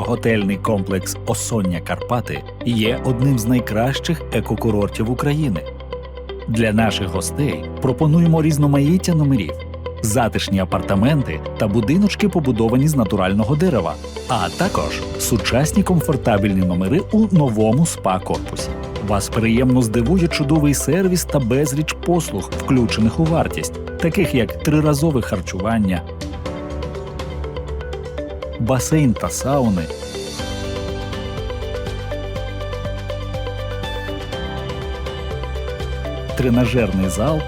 Готельний комплекс Осоння Карпати є одним з найкращих екокурортів України. Для наших гостей пропонуємо різноманіття номерів, затишні апартаменти та будиночки, побудовані з натурального дерева, а також сучасні комфортабельні номери у новому спа-корпусі. Вас приємно здивує чудовий сервіс та безліч послуг, включених у вартість, таких як триразове харчування, басейн та сауни, тренажерний зал,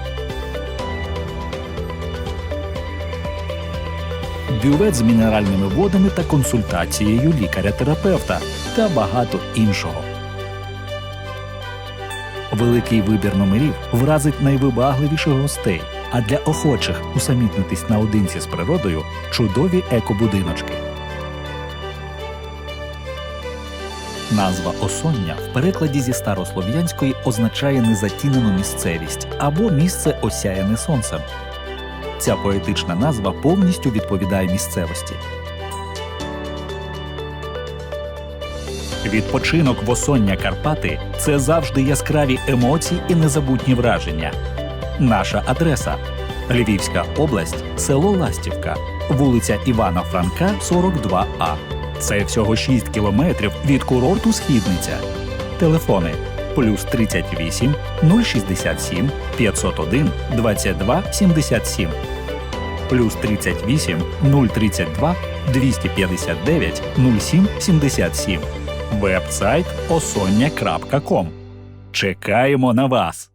бювет з мінеральними водами та консультацією лікаря-терапевта та багато іншого. Великий вибір номерів вразить найвибагливіших гостей, а для охочих усамітнитись наодинці з природою чудові екобудиночки. Назва Осоння в перекладі зі старослов'янської означає незатінену місцевість або місце осяяне сонцем. Ця поетична назва повністю відповідає місцевості. Відпочинок в Осоння Карпати це завжди яскраві емоції і незабутні враження. Наша адреса Львівська область, село Ластівка, вулиця Івана Франка, 42А. Це всього 6 кілометрів від курорту Східниця. Телефони плюс 38 067 501 22 77 плюс 38 032 259 07 77 Веб-сайт осоння.ком. Чекаємо на вас!